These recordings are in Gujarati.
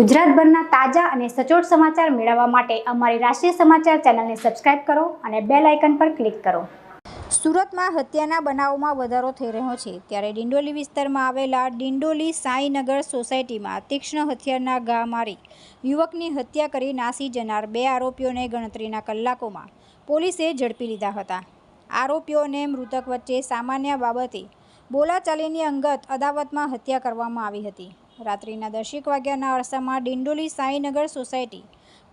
ગુજરાતભરના તાજા અને સચોટ સમાચાર મેળવવા માટે અમારી રાષ્ટ્રીય સમાચાર ચેનલને સબસ્ક્રાઇબ કરો અને બેલ આઇકન પર ક્લિક કરો. સુરતમાં હત્યાના બનાવોમાં વધારો થઈ રહ્યો છે. ત્યારે ડિંડોલી વિસ્તારમાં આવેલા ડિંડોલી સાંઈનગર સોસાયટીમાં તીક્ષ્ણ હથિયારના ઘા મારી યુવકની હત્યા કરી નાસી જનાર બે આરોપીઓને ગણતરીના કલાકોમાં પોલીસે ઝડપી લીધા હતા. આરોપીઓને મૃતક વચ્ચે સામાન્ય બાબતે બોલાચાલીની અંગત અદાવતમાં હત્યા કરવામાં આવી હતી. રાત્રિના દસેક વાગ્યાના અરસામાં Dindoli Sainagar society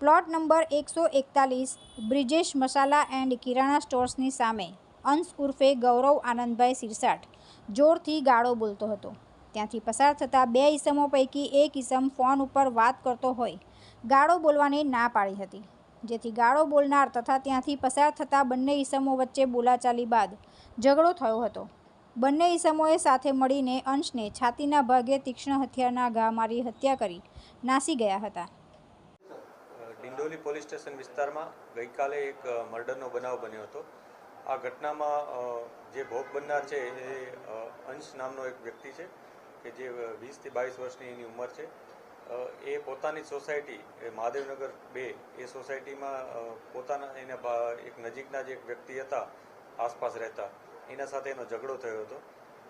plot number એકસો એકતાલીસ બ્રિજેશ મસાલા એન્ડ કિરાણા સ્ટોર્સની સામે અંશ ઉર્ફે ગૌરવ આનંદભાઈ સિરસાટ જોરથી ગાળો બોલતો હતો. ત્યાંથી પસાર થતા બે ઈસમો પૈકી એક ઈસમ ફોન ઉપર વાત કરતો હોય, ગાળો બોલવાની ના પાડી હતી. જેથી ગાળો બોલનાર તથા ત્યાંથી પસાર થતા બંને ઈસમો વચ્ચે બોલાચાલી બાદ ઝઘડો થયો હતો. બંને ઈસમોએ સાથે મળીને અંશને છાતીના ભાગે તીક્ષ્ણ હથિયારના ઘા મારી હત્યા કરી નાસી ગયા હતા. ડિંડોલી પોલીસ સ્ટેશન વિસ્તારમાં ગઈકાલે એક મર્ડરનો બનાવ બન્યો હતો. આ ઘટનામાં જે ભોગ બનનાર છે એ અંશ નામનો એક વ્યક્તિ છે કે જે વીસથી બાવીસ વર્ષની એની ઉંમર છે. એ પોતાની સોસાયટી, એ મહાદેવનગર બે, એ સોસાયટીમાં પોતાના એના એક નજીકના જે એક વ્યક્તિ હતા, આસપાસ રહેતા. એના સાથે એનો ઝઘડો થયો હતો.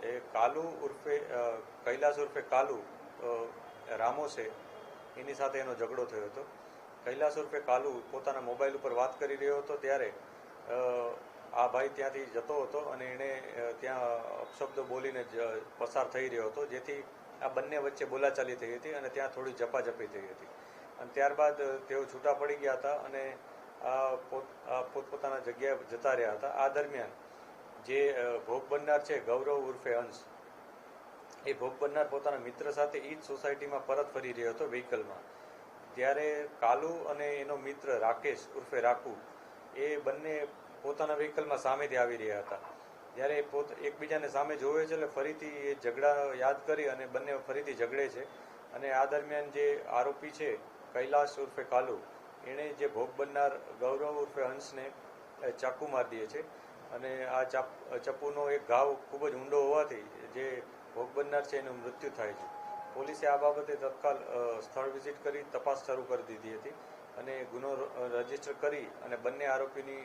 એ કાલુ ઉર્ફે કૈલાસ ઉર્ફે કાલુ રામોસે એની સાથે એનો ઝઘડો થયો હતો. કૈલાસ ઉર્ફે કાલુ પોતાના મોબાઈલ ઉપર વાત કરી રહ્યો હતો ત્યારે આ ભાઈ ત્યાંથી જતો હતો અને એણે ત્યાં અપશબ્દો બોલીને પસાર થઈ રહ્યો હતો, જેથી આ બંને વચ્ચે બોલાચાલી થઈ હતી અને ત્યાં થોડી ઝપાઝપી થઈ હતી. અને ત્યારબાદ તેઓ છૂટા પડી ગયા હતા અને પોતપોતાના જગ્યાએ જતા રહ્યા હતા. આ દરમિયાન જે ભોગ બનનાર છે ગૌરવ ઉર્ફે અંશ, એ ભોગ બનનાર પોતાના મિત્ર સાથે એ જ સોસાયટીમાં પરત ફરી રહ્યો હતો વ્હીકલમાં. ત્યારે કાલુ અને એનો મિત્ર રાકેશ ઉર્ફે રાખુ, એ બંને પોતાના વ્હીકલમાં સામેથી આવી રહ્યા હતા. જ્યારે એ પોત, એકબીજાને સામે જોવે છે એટલે ફરીથી એ ઝઘડા યાદ કરી અને બંને ફરીથી ઝઘડે છે. અને આ દરમિયાન જે આરોપી છે કૈલાસ ઉર્ફે કાલુ, એણે જે ભોગ બનનાર ગૌરવ ઉર્ફે હંસને ચાકુ મારી દે છે. અને આ ચાપ ચપ્પુનો એક ઘાવ ખૂબ જ ઊંડો હોવાથી જે ભોગ બનનાર છે એનું મૃત્યુ થાય છે. પોલીસે આ બાબતે તત્કાલ સ્થળ વિઝિટ કરી તપાસ શરૂ કરી દીધી હતી અને ગુનો રજિસ્ટર કરી અને બંને આરોપીની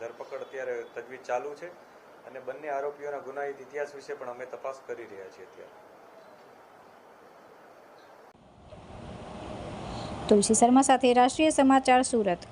ધરપકડ અત્યારે તજવીજ ચાલુ છે અને બંને આરોપીઓના ગુનાહિત ઇતિહાસ વિશે પણ અમે તપાસ કરી રહ્યા છીએ અત્યારે. તુલસી શર્મા સાથે રાષ્ટ્રીય સમાચાર સુરત.